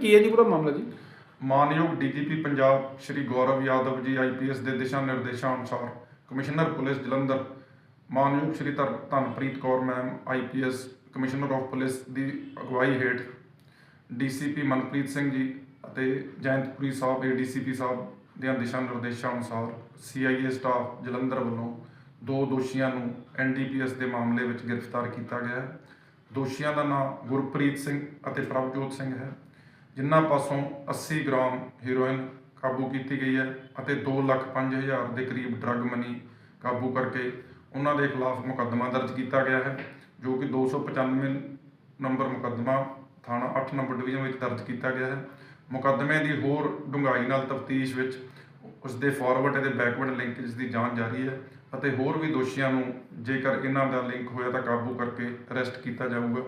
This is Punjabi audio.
ਕੀ ਹੈ ਜੀ ਪੂਰਾ ਮਾਮਲਾ ਜੀ? ਮਾਨਯੋਗ ਡੀਜੀਪੀ ਪੰਜਾਬ ਸ਼੍ਰੀ ਗੌਰਵ ਯਾਦਵ ਜੀ ਆਈਪੀਐਸ ਦੇ ਦਿਸ਼ਾ ਨਿਰਦੇਸ਼ਾਂ ਅਨੁਸਾਰ ਕਮਿਸ਼ਨਰ ਪੁਲਿਸ ਜਲੰਧਰ, ਮਾਨਯੋਗ ਸ਼੍ਰੀ ਧਰ- Dhanpreet Kaur ma'am IPS commissioner of police ਦੀ ਅਗਵਾਈ ਹੇਠ ਡੀਸੀਪੀ ਮਨਪ੍ਰੀਤ ਸਿੰਘ ਜੀ ਅਤੇ ਜੈਂਤਪੁਰੀ ਸਾਹਿਬ ਏਡੀਸੀਪੀ ਸਾਹਿਬ ਦੇ ਦਿਸ਼ਾ ਨਿਰਦੇਸ਼ਾਂ ਅਨੁਸਾਰ ਸੀਆਈਏ ਸਟਾਫ ਜਲੰਧਰ ਵੱਲੋਂ ਦੋ ਦੋਸ਼ੀਆਂ ਨੂੰ ਐਨਡੀਪੀਐਸ ਦੇ ਮਾਮਲੇ ਵਿੱਚ ਗ੍ਰਿਫਤਾਰ ਕੀਤਾ ਗਿਆ ਹੈ। ਦੋਸ਼ੀਆਂ ਦਾ ਨਾਮ ਗੁਰਪ੍ਰੀਤ ਸਿੰਘ ਅਤੇ ਪ੍ਰਭਜੋਤ ਸਿੰਘ ਹੈ। ਜਿਨ੍ਹਾਂ ਪਾਸੋਂ 80 ਗ੍ਰਾਮ ਹੀਰੋਇਨ ਕਾਬੂ ਕੀਤੀ ਗਈ ਹੈ ਅਤੇ 2 ਲੱਖ 5 ਹਜ਼ਾਰ ਦੇ ਕਰੀਬ ਡਰੱਗ ਮਨੀ ਕਾਬੂ ਕਰਕੇ ਉਹਨਾਂ ਦੇ ਖਿਲਾਫ ਮੁਕੱਦਮਾ ਦਰਜ ਕੀਤਾ ਗਿਆ ਹੈ, ਜੋ ਕਿ 295 ਨੰਬਰ ਮੁਕੱਦਮਾ ਥਾਣਾ 8 ਨੰਬਰ ਡਿਵੀਜ਼ਨ ਵਿੱਚ ਦਰਜ ਕੀਤਾ ਗਿਆ ਹੈ। ਮੁਕੱਦਮੇ ਦੀ ਹੋਰ ਡੂੰਘਾਈ ਨਾਲ ਤਫਤੀਸ਼ ਵਿੱਚ ਉਸ ਦੇ ਫਾਰਵਰਡ ਅਤੇ ਬੈਕਵਰਡ ਲਿੰਕੇਜ ਦੀ ਜਾਂਚ ਜਾਰੀ ਹੈ ਅਤੇ ਹੋਰ ਵੀ ਦੋਸ਼ੀਆਂ ਨੂੰ ਜੇਕਰ ਇਹਨਾਂ ਦਾ ਲਿੰਕ ਹੋਇਆ ਤਾਂ ਕਾਬੂ ਕਰਕੇ ਅਰੈਸਟ ਕੀਤਾ ਜਾਊਗਾ।